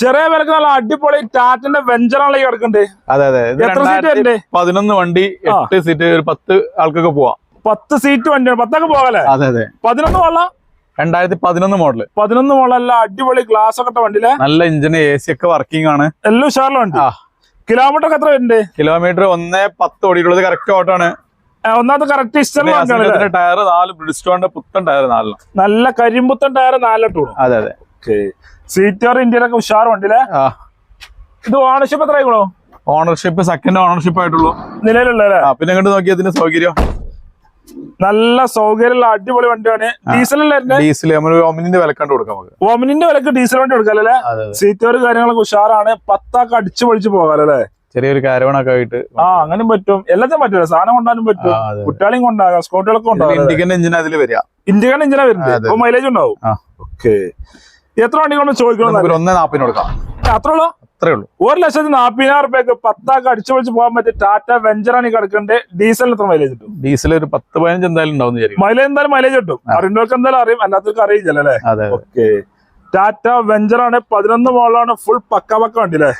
ചെറിയ വിലക്ക് നല്ല അടിപൊളി ടാറ്റന്റെ വെഞ്ചറാണ് ഈ കിടക്കുന്നുണ്ട്. അതെ അതെ. എത്ര സീറ്റ് പതിനൊന്ന് വണ്ടി. എട്ട് സീറ്റ് ഒരു പത്ത് ആൾക്കൊക്കെ പോവാം. പത്ത് സീറ്റ് വണ്ടിയാണ്. പത്തൊക്കെ പോകാല്ലേ? അതെ അതെ. പതിനൊന്ന് കൊള്ളാം രണ്ടായിരത്തി പതിനൊന്ന് മോഡൽ പതിനൊന്ന് വള്ളല്ല അടിപൊളി ഗ്ലാസ് ഒക്കെ ഇട്ട വണ്ടിയിലെ? നല്ല എഞ്ചിന് എ സി ഒക്കെ വർക്കിംഗ് ആണ്. എല്ലാം ഉഷാറിലും ഉണ്ട് കിലോമീറ്റർ ഒക്കെ എത്ര വരുന്നുണ്ട് കിലോമീറ്റർ ഒന്നേ പത്ത് ഓടിയിട്ടുള്ളത് കറക്റ്റ് ഓട്ടാണ് ഒന്നാമത്തെ കറക്റ്റ് ടയർ നാല് ബ്രിഡ്സ്റ്റോണിന്റെ പുത്തൻ ടയർ നാലിലാണ് നല്ല കരിമ്പുത്തൻ ടയർ നാലിട്ടു അതെ അതെ. സീറ്റർ ഇന്ത്യയിലൊക്കെ ആ. ഇത് ഓണർഷിപ്പ് എത്ര ആയിക്കോളൂ ഓണർഷിപ്പ് സെക്കൻഡ് ഓണർഷിപ്പ് ആയിട്ടുള്ളൂ. നിലവിലുള്ള പിന്നെ അങ്ങോട്ട് നോക്കിയാൽ ഇതിന്റെ സൗകര്യം. നല്ല സൗകര്യമുള്ള അടിപൊളി വണ്ടിയാണ്. ഡീസലല്ലേ ഡീസൽ ഒമിനിന്റെ വില കണ്ട് കൊടുക്കാം നമുക്ക്. ഓമിനിന്റെ വിലക്ക് ഡീസൽ വണ്ടി കൊടുക്കാല്ലേ അതെ സീറ്റർ കാര്യങ്ങളൊക്കെ ഉഷാറാണ്. പത്താക്ക് അടിച്ചു പൊളിച്ച് പോകാലല്ലേ? ചെറിയൊരു കാരവണൊക്കെ ആയിട്ട്. ആ അങ്ങനെ പറ്റും. എല്ലാത്തിനും പറ്റില്ല സാധനം കൊണ്ടാലും പറ്റും. കുട്ടികളും കൊണ്ടാകാം. സ്കോട്ടുകളൊക്കെ ഉണ്ടാകും ഇന്ത്യക്കന്റെ എഞ്ചിനാ അതിൽ വരിക. ഇന്ത്യക്കാണ് ഇഞ്ചിനാ വരുന്നത്. മൈലേജ് ഉണ്ടാവും. ഓക്കേ ഓക്കെ എത്ര വണ്ടി കൊണ്ട് ചോദിക്കണം ഒന്നേ നാപ്പിന് കൊടുക്കാം. അത്ര ഉള്ളൂ? അത്രേ ഉള്ളൂ. ഒരു ലക്ഷത്തി നാപ്പതിനായിരം റുപ്യക്ക് പത്താക്ക് അടിച്ചു പൊളിച്ച് പോകാൻ പറ്റിയ ടാറ്റ വെഞ്ചറാണ് ഈ കിടക്കേണ്ടത് ഡീസലിന് എത്ര മൈലേജ് കിട്ടും? ഡീസൽ ഒരു പത്ത് പതിനഞ്ച് എന്തായാലും ഉണ്ടാവും മൈലേജ് എന്തായാലും മൈലേജ് കിട്ടും. അറിയുന്നവർക്ക് എന്തായാലും അറിയും. അല്ലാത്തവർക്ക് അറിയില്ല അല്ലേ? ഓക്കെ ടാറ്റ വെഞ്ചറാണ് പതിനൊന്ന് മോളാണ് ഫുൾ പക്ക പക്ക വണ്ടി അല്ലേ?